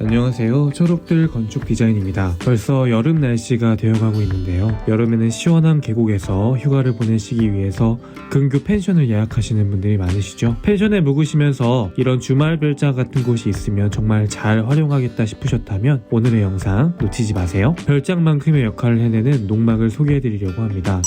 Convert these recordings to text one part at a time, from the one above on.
안녕하세요. 초록들 건축 디자인입니다. 벌써 여름 날씨가 되어가고 있는데요. 여름에는 시원한 계곡에서 휴가를 보내시기 위해서 근교 펜션을 예약하시는 분들이 많으시죠. 펜션에 묵으시면서 이런 주말 별장 같은 곳이 있으면 정말 잘 활용하겠다 싶으셨다면 오늘의 영상 놓치지 마세요. 별장만큼의 역할을 해내는 농막을 소개해드리려고 합니다.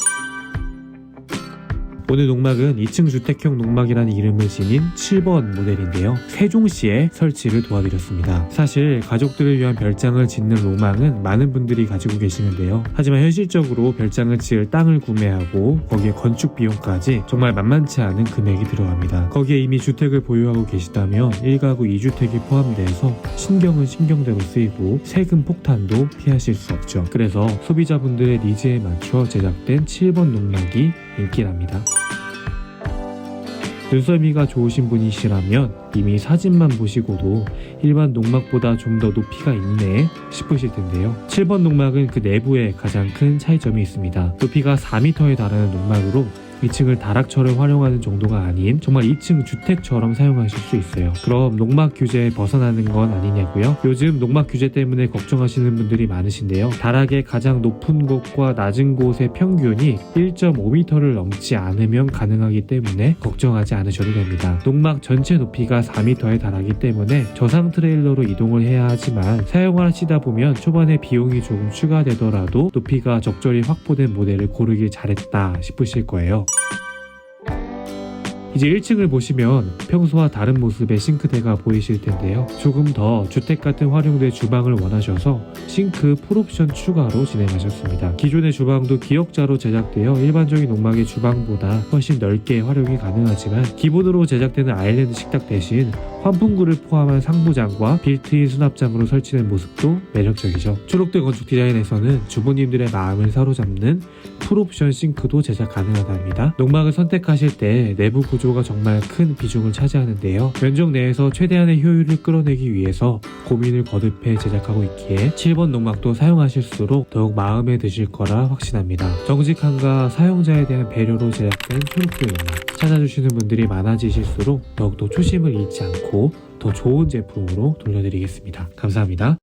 오늘 농막은 2층 주택형 농막이라는 이름을 지닌 7번 모델인데요. 세종시에 설치를 도와드렸습니다. 사실 가족들을 위한 별장을 짓는 로망은 많은 분들이 가지고 계시는데요. 하지만 현실적으로 별장을 지을 땅을 구매하고 거기에 건축 비용까지 정말 만만치 않은 금액이 들어갑니다. 거기에 이미 주택을 보유하고 계시다면 1가구 2주택이 포함돼서 신경은 신경대로 쓰이고 세금 폭탄도 피하실 수 없죠. 그래서 소비자분들의 니즈에 맞춰 제작된 7번 농막이 인기랍니다. 눈썰미가 좋으신 분이시라면 이미 사진만 보시고도 일반 농막보다 좀 더 높이가 있네 싶으실 텐데요. 7번 농막은 그 내부에 가장 큰 차이점이 있습니다. 높이가 4m에 달하는 농막으로 2층을 다락처럼 활용하는 정도가 아닌 정말 2층 주택처럼 사용하실 수 있어요. 그럼 농막 규제에 벗어나는 건 아니냐고요? 요즘 농막 규제 때문에 걱정하시는 분들이 많으신데요. 다락의 가장 높은 곳과 낮은 곳의 평균이 1.5m를 넘지 않으면 가능하기 때문에 걱정하지 않으셔도 됩니다. 농막 전체 높이가 4m에 달하기 때문에 저상 트레일러로 이동을 해야 하지만 사용을 하시다 보면 초반에 비용이 조금 추가되더라도 높이가 적절히 확보된 모델을 고르길 잘했다 싶으실 거예요. 이제 1층을 보시면 평소와 다른 모습의 싱크대가 보이실 텐데요. 조금 더 주택 같은 활용된 주방을 원하셔서 싱크 풀옵션 추가로 진행하셨습니다. 기존의 주방도 기역자로 제작되어 일반적인 농막의 주방보다 훨씬 넓게 활용이 가능하지만 기본으로 제작되는 아일랜드 식탁 대신 환풍구를 포함한 상부장과 빌트인 수납장으로 설치된 모습도 매력적이죠. 초록대 건축 디자인에서는 주부님들의 마음을 사로잡는 풀옵션 싱크도 제작 가능하답니다. 농막을 선택하실 때 내부 구조가 정말 큰 비중을 차지하는데요. 면적 내에서 최대한의 효율을 끌어내기 위해서 고민을 거듭해 제작하고 있기에 7번 농막도 사용하실수록 더욱 마음에 드실 거라 확신합니다. 정직함과 사용자에 대한 배려로 제작된 초록대 농막 찾아주시는 분들이 많아지실수록 더욱더 초심을 잃지 않고 더 좋은 제품으로 돌려드리겠습니다. 감사합니다.